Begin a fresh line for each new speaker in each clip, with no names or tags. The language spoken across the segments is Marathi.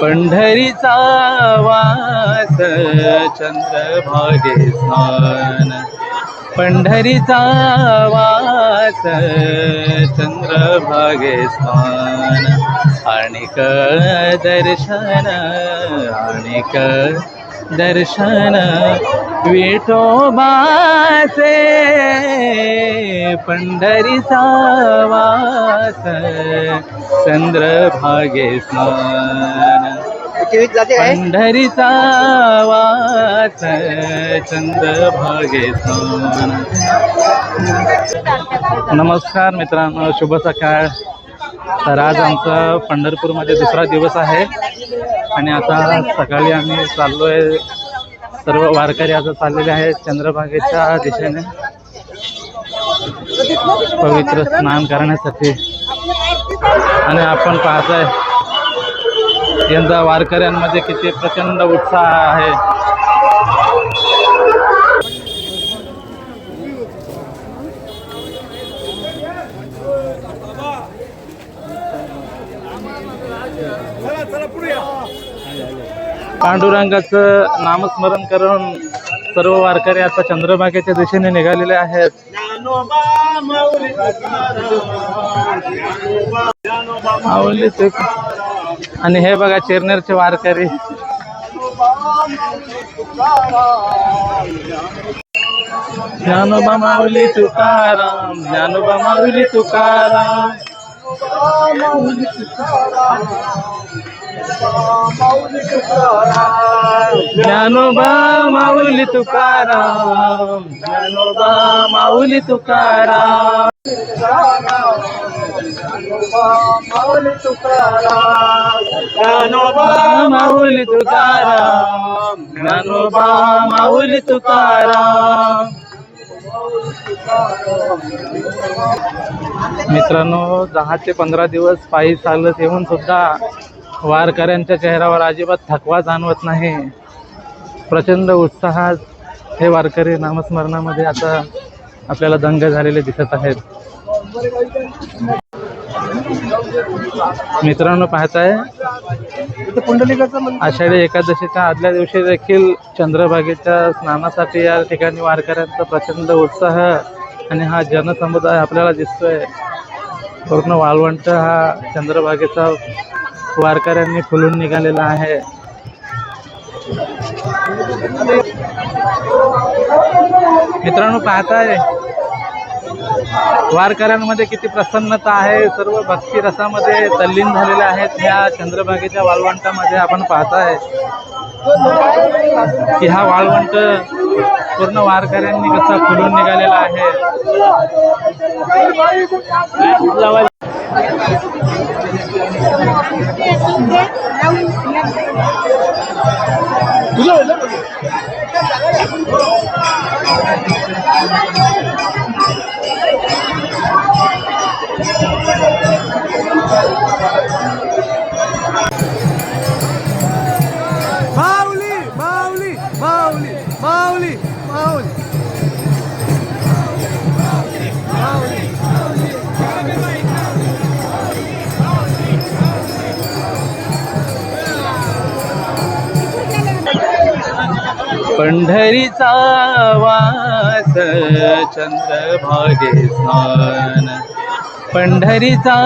पंढरीचा वास चंद्रभागे स्नान. पंढरीचा वास चंद्रभागे स्नान. आणिक दर्शन आणिक दर्शन. विठोबाचे पंढरीचा वास चंद्रभागे स्नान.
जाते काय?
पंढरीचा वास चंद्रभागे भागे नमस्कार मित्रांनो शुभ सकाळ. तर आज आमचा पंढरपूरमध्ये दुसरा दिवस आहे. आणि आता सकाळी आम्ही चाललो आहे सर्व वारकरी आता चाललेले आहेत चंद्रभागेच्या दिशेने. पवित्र स्नान करण्यासाठी. आणि आपण पाहताय यंदा वारकऱ्यांमध्ये किती प्रचंड उत्साह आहे. पांडुरंगाचं नामस्मरण करून सर्व वारकरी आता चंद्रभागेच्या दिशेने निघालेले आहेत. आवडली ते. आणि हे बघा चिरनेरचे वारकरी. ज्ञानोबा माऊली तुकाराम ज्ञानोबा माऊली तुकाराम. ज्ञानोबा माऊली तुकाराम ज्ञानोबा माऊली तुकाराम. ज्ञानोबा माऊली तुकाराम ज्ञानोबा माऊली तुकाराम. मित्रांनो दहा ते पंधरा दिवस पायी चालत येऊन सुद्धा वारकऱ्यांच्या चेहऱ्यावर अजिबात थकवा जाणवत नाही. प्रचंड उत्साहात हे वारकरी नामस्मरणामध्ये आता आपल्याला दंग झालेले दिसत आहेत. मित्रांनो पाहताय आषाढी एकादशीच्या आदल्या दिवशी देखील चंद्रभागेच्या स्नानासाठी या ठिकाणी वारकऱ्यांचा प्रचंड उत्साह आणि हा जनसमुदाय आपल्याला दिसतोय. पूर्ण वाळवंट हा चंद्रभागेचा वारकऱ्यांनी फुलून निघालेला आहे. मित्रांनो पाहताय? वारकऱ्यांमध्ये किती प्रसन्नता आहे. सर्व भक्ती रसामध्ये तल्लीन झालेले आहेत. ह्या चंद्रभागेच्या वाळवंटामध्ये आपण पाहताय की हा वाळवंट पूर्ण वारकऱ्यांनी कसा फुलून निघालेला आहे.
माऊली
पंढरीचा वास चंद्रभागे स्नान. पंढरीचा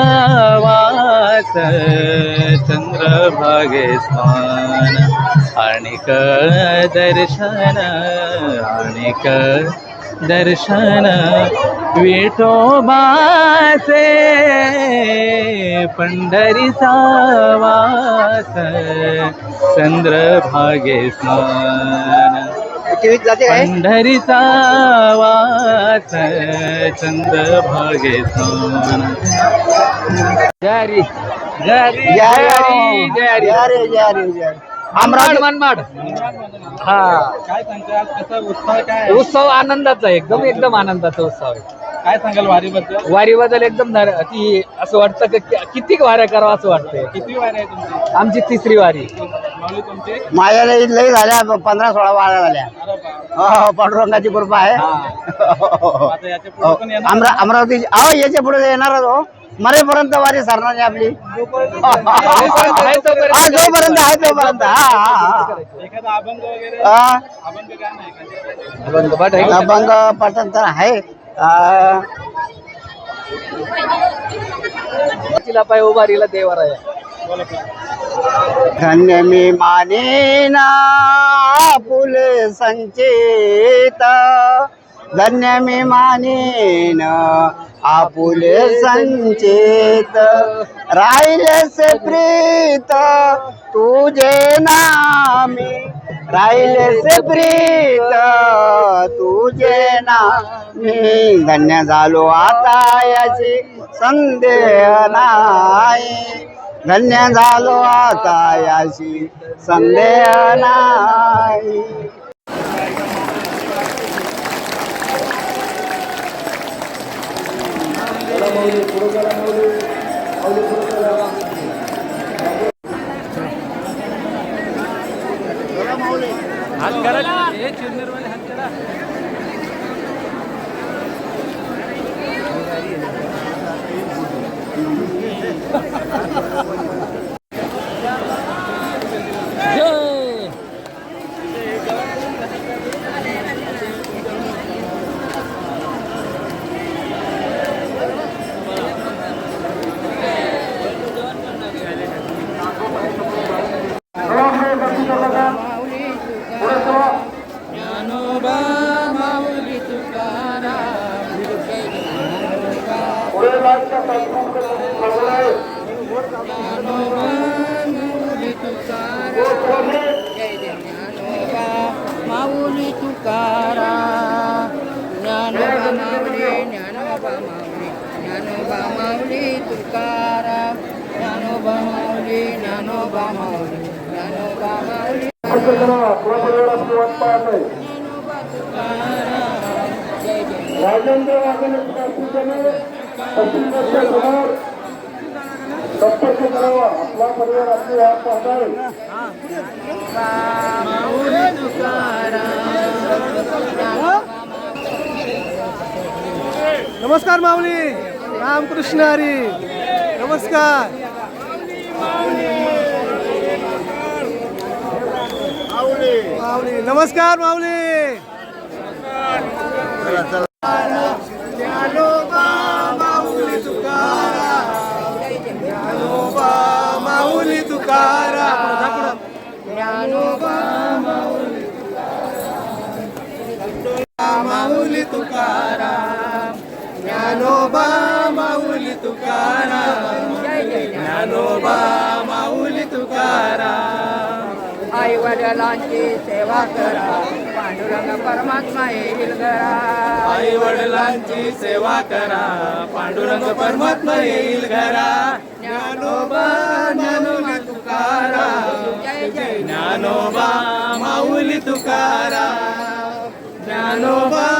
वास चंद्रभागे स्नान. आणि दर्शन आणि दर्शन विठोबाचे पंढरीचा वास चंद्रभागे स्नान। पंढरीचा वास चंद्रभागे स्नान। जारी जारी जारी जारी
अमरावती
अमरावती मनमाड हा.
काय सांगता आज कसा उत्साह काय आहे?
उत्सव आनंदाचा आहे, एकदम एकदम आनंदाचा उत्सव आहे.
काय सांगाल वारीबद्दल?
वारीबद्दल एकदम नर- ती असं वाटतं की कि- किती वाऱ्या करावं असं वाटतंय.
किती वारी आहे तुमची?
आमची तिसरी वारी.
माऊली तुमची?
माझ्या लई लई झाल्या पंधरा सोळा वाळ्या झाल्या.
अरे.
हो, हो, पांडुरंगाची कृपा आहे.
आता याच्यापुढे पण येणार?
अमरा अमरावती अहो याच्यापुढे येणारच हो.
मरेपर्यंत वारी सरणार नाही आपली. हा जोपर्यंत आहे तोपर्यंत हा, हा, हा. हा.
अभंग
पठण तर आहे.
तिला पाय उभारीला देवराया
धन्य मी मानेना फुले संचेत. धन्य मी मानेन आपुले संचेत राहिलेसे प्रीत तुझे नामी राहिलेसे प्रीत तुझे नामी. धन्य झालो आता याची संदेह नाही. धन्य झालो आता याची संदेह नाही.
माऊली माऊली तुकारा ज्ञानोबा माऊली ज्ञानोबा माऊली ज्ञानोबा माऊली ज्ञानोबा तुकारा जय जय माऊली तुकारा
नमस्कार माऊली. रामकृष्ण हरी नमस्कार. माऊली नमस्कार माऊली. माऊली तुकारा.
जय जय
ज्ञानोबा माऊली तुकारा.
आई वडिलांची सेवा करा. पांडुरंग परमात्मा येईल घरा.
आई वडिलांची सेवा करा. पांडुरंग परमात्मा येईल घरा. ज्ञानोबा ज्ञानोबा तुकारा.
जय जय.
ज्ञानोबा माऊली तुकारा. ज्ञानोबा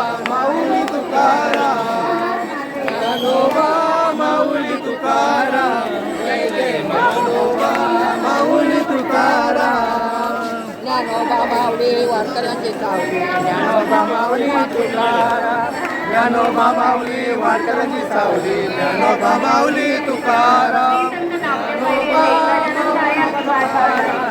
वारकऱ्यांची सावली. ज्ञानोबा माऊली तुकारा
ज्ञानोबा माऊली वारकऱ्यांची सावली ज्ञानोबा माऊली तुकारा
जय